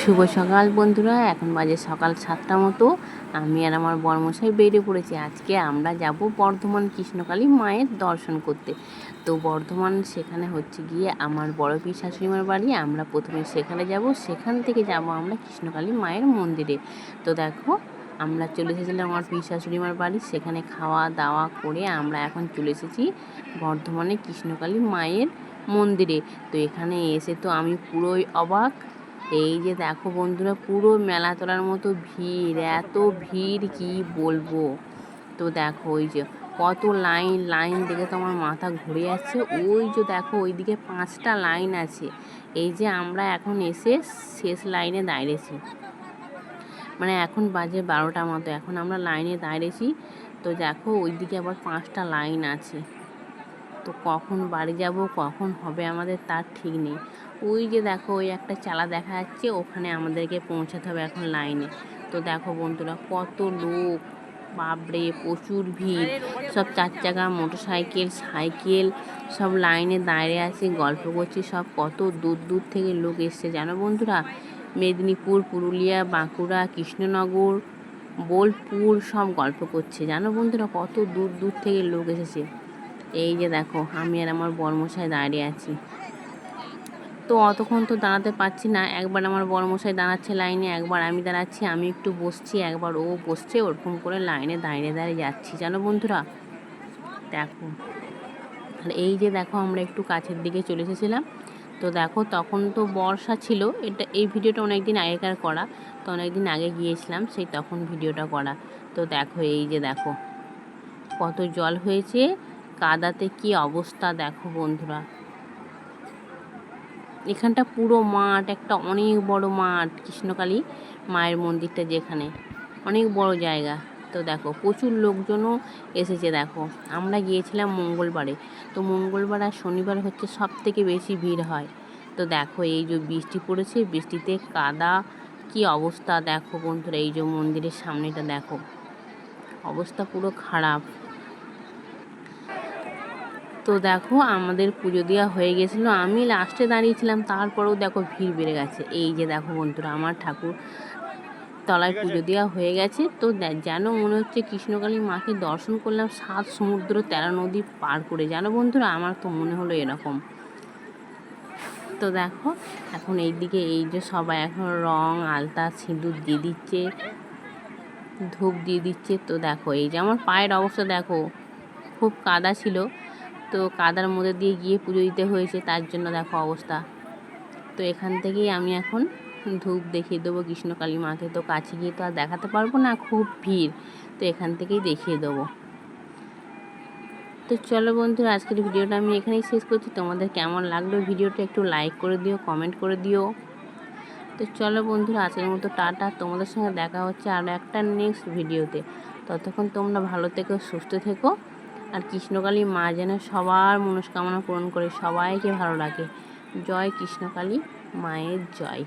শুভ সকাল বন্ধুরা, এখন বাজে সকাল সাতটা মতো। আমি আর আমার বর্মশাই বেরিয়ে পড়েছি। আজকে আমরা যাব বর্ধমান কৃষ্ণকালী মায়ের দর্শন করতে। তো বর্ধমান সেখানে হচ্ছে গিয়ে আমার বড় পি শাশুড়িমার বাড়ি। আমরা প্রথমে সেখানে যাব। সেখান থেকে যাব আমরা কৃষ্ণকালী মায়ের মন্দিরে। তো দেখো, আমরা চলে এসেছিলাম আমার পি শাশুড়িমার বাড়ি। সেখানে খাওয়া দাওয়া করে আমরা এখন চলে এসেছি বর্ধমানে কৃষ্ণকালী মায়ের মন্দিরে। তো এখানে এসে তো আমি পুরোই অবাক। এই যে দেখো বন্ধুরা, পুরো মেলা তোলার মতো ভিড়, এত ভিড় কি বলব? তো দেখো ওই যে কত লাইন লাইন দেখে তো আমার মাথা ঘুরে যাচ্ছে। ওই যে দেখো ওইদিকে পাঁচটা লাইন আছে। এই যে আমরা এখন এসে শেষ লাইনে দাঁড়িয়েছি। মানে এখন বাজে বারোটা মতো, এখন আমরা লাইনে দাঁড়িয়েছি। তো দেখো ওইদিকে আবার পাঁচটা লাইন আছে। তো কখন বাড়ি যাব, কখন হবে আমাদের তার ঠিক নেই। ওই যে দেখো, ওই একটা চালা দেখা যাচ্ছে, ওখানে আমাদেরকে পৌঁছাতে হবে এখন লাইনে। তো দেখো বন্ধুরা, কত লোক, বাপরে, প্রচুর ভিড়। সব চার চাকা মোটর সাইকেল সাইকেল, সব লাইনে দাঁড়িয়ে আছে, গল্প করছি সব। কত দূর দূর থেকে লোক এসছে, জানো বন্ধুরা? মেদিনীপুর, পুরুলিয়া, বাঁকুড়া, কৃষ্ণনগর, বোলপুর সব গল্প করছে। জানো বন্ধুরা, কত দূর দূর থেকে লোক এসেছে। এই যে দেখো, আমি আর আমার বর্মশাই দাঁড়িয়ে আছি। তো অতক্ষণ তো দাঁড়াতে পারছি না। একবার আমার বড়মশাই দাঁড়াচ্ছে লাইনে, একবার আমি দাঁড়াচ্ছি, আমি একটু বসছি, একবার ও বসছে, ওরকম করে লাইনে দাঁড়িয়ে দাঁড়িয়ে যাচ্ছি। জানো বন্ধুরা? দেখো। আর এই যে দেখো, আমরা একটু কাছের দিকে চলে এসেছিলাম। তো দেখো, তখন তো বর্ষা ছিল। এটা, এই ভিডিওটা অনেক দিন আগেকার করা। তো অনেক দিন আগে গিয়েছিলাম, সেই তখন ভিডিওটা করা। তো দেখো, এই যে দেখো, কত জল হয়েছে। কাদাতে কি অবস্থা দেখো বন্ধুরা। এখানটা পুরো মাঠ, একটা অনেক বড় মাঠ, কৃষ্ণকালী মায়ের মন্দিরটা যেখানে। অনেক বড় জায়গা। তো দেখো, প্রচুর লোকজনও এসেছে দেখো। আমরা গিয়েছিলাম মঙ্গলবারে। তো মঙ্গলবার আর শনিবার হচ্ছে সব থেকে বেশি ভিড় হয়। তো দেখো, এই যে বৃষ্টি পড়েছে, বৃষ্টিতে কাদা, কি অবস্থা দেখো বন্ধুরা, এই যে মন্দিরের সামনেটা দেখো। অবস্থা পুরো খারাপ। তো দেখো আমাদের পুজো দেওয়া হয়ে গেছিল। আমি লাস্টে দাঁড়িয়েছিলাম তারপরেও দেখো ভিড় বেড়ে গেছে। এই যে দেখো বন্ধুরা আমার ঠাকুর তলায় পুজো দেওয়া হয়ে গেছে। তো যেন মনে হচ্ছে কৃষ্ণকালী মাকে দর্শন করলাম সাত সমুদ্র তেরা নদী পার করে। জানো বন্ধুরা আমার তো মনে হলো এরকম। তো দেখো এখন এই দিকে এই যে সবাই এখন রং আলতা সিঁদুর দিয়ে দিচ্ছে ধূপ দিয়ে দিচ্ছে। তো দেখো এই যে আমার পায়ের অবস্থা দেখো খুব কাদা ছিল। তো কাদার মধ্যে দিয়ে গিয়ে পুজো দিতে হয়েছে, তার জন্য দেখো অবস্থা। তো এখান থেকেই আমি এখন ধূপ দেখিয়ে দেবো কৃষ্ণকালী মাকে। তো কাছে গিয়ে তো আর দেখাতে পারব না, খুব ভিড়। তো এখান থেকেই দেখিয়ে দেবো। তো চলো বন্ধুরা, আজকের ভিডিওটা আমি এখানেই শেষ করছি। তোমাদের কেমন লাগল ভিডিওটা একটু লাইক করে দিও কমেন্ট করে দিও। তো চলো বন্ধুরা, আজকের মতো টাটা। তোমাদের সঙ্গে দেখা হচ্ছে আরও একটা নেক্সট ভিডিওতে ততক্ষণ তোমরা ভালো থেকো, সুস্থ থেকো। আর কৃষ্ণকালী মা যেন সবার মনস্কামনা পূরণ করে সবাইকে ভালো লাগে জয় কৃষ্ণকালী, মায়ের জয়।